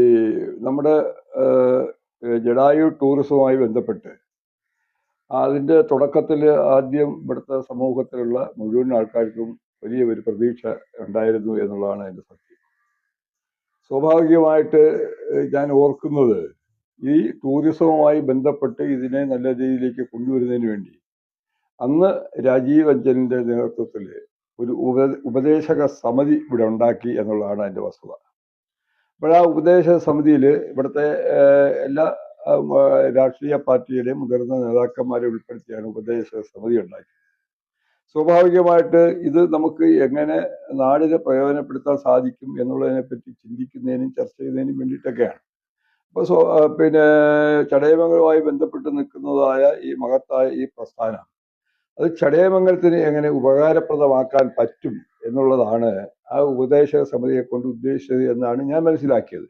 ഈ നമ്മുടെ ജഡായു ടൂറിസവുമായി ബന്ധപ്പെട്ട് അതിന്റെ തുടക്കത്തിൽ ആദ്യം ഇവിടുത്തെ സമൂഹത്തിലുള്ള മുഴുവൻ ആൾക്കാർക്കും വലിയ ഒരു പ്രതീക്ഷ ഉണ്ടായിരുന്നു എന്നുള്ളതാണ് എന്റെ സത്യം. സ്വാഭാവികമായിട്ട് ഞാൻ ഓർക്കുന്നത് ഈ ടൂറിസവുമായി ബന്ധപ്പെട്ട് ഇതിനെ നല്ല രീതിയിലേക്ക് കൊണ്ടുവരുന്നതിന് വേണ്ടി അന്ന് രാജീവ് അഞ്ചലിന്റെ നേതൃത്വത്തിൽ ഒരു ഉപ ഉപദേശക സമിതി ഇവിടെ ഉണ്ടാക്കി എന്നുള്ളതാണ് അതിന്റെ വസ്തുത. അപ്പോൾ ആ ഉപദേശക സമിതിയിൽ ഇവിടുത്തെ എല്ലാ രാഷ്ട്രീയ പാർട്ടിയുടെയും മുതിർന്ന നേതാക്കന്മാരെ ഉൾപ്പെടുത്തിയാണ് ഉപദേശക സമിതി ഉണ്ടാക്കിയത്. സ്വാഭാവികമായിട്ട് ഇത് നമുക്ക് എങ്ങനെ നാടിനെ പ്രയോജനപ്പെടുത്താൻ സാധിക്കും എന്നുള്ളതിനെ പറ്റി ചിന്തിക്കുന്നതിനും ചർച്ച ചെയ്യുന്നതിനും വേണ്ടിയിട്ടൊക്കെയാണ്. അപ്പോൾ സ്വ പിന്നെ ചടയമംഗലവുമായി ബന്ധപ്പെട്ട് നിൽക്കുന്നതായ ഈ മഹത്തായ ഈ പ്രസ്ഥാനം അത് ചടയമംഗലത്തിന് എങ്ങനെ ഉപകാരപ്രദമാക്കാൻ പറ്റും എന്നുള്ളതാണ് ആ ഉപദേശക സമിതിയെ കൊണ്ട് ഉദ്ദേശിച്ചത് എന്നാണ് ഞാൻ മനസ്സിലാക്കിയത്.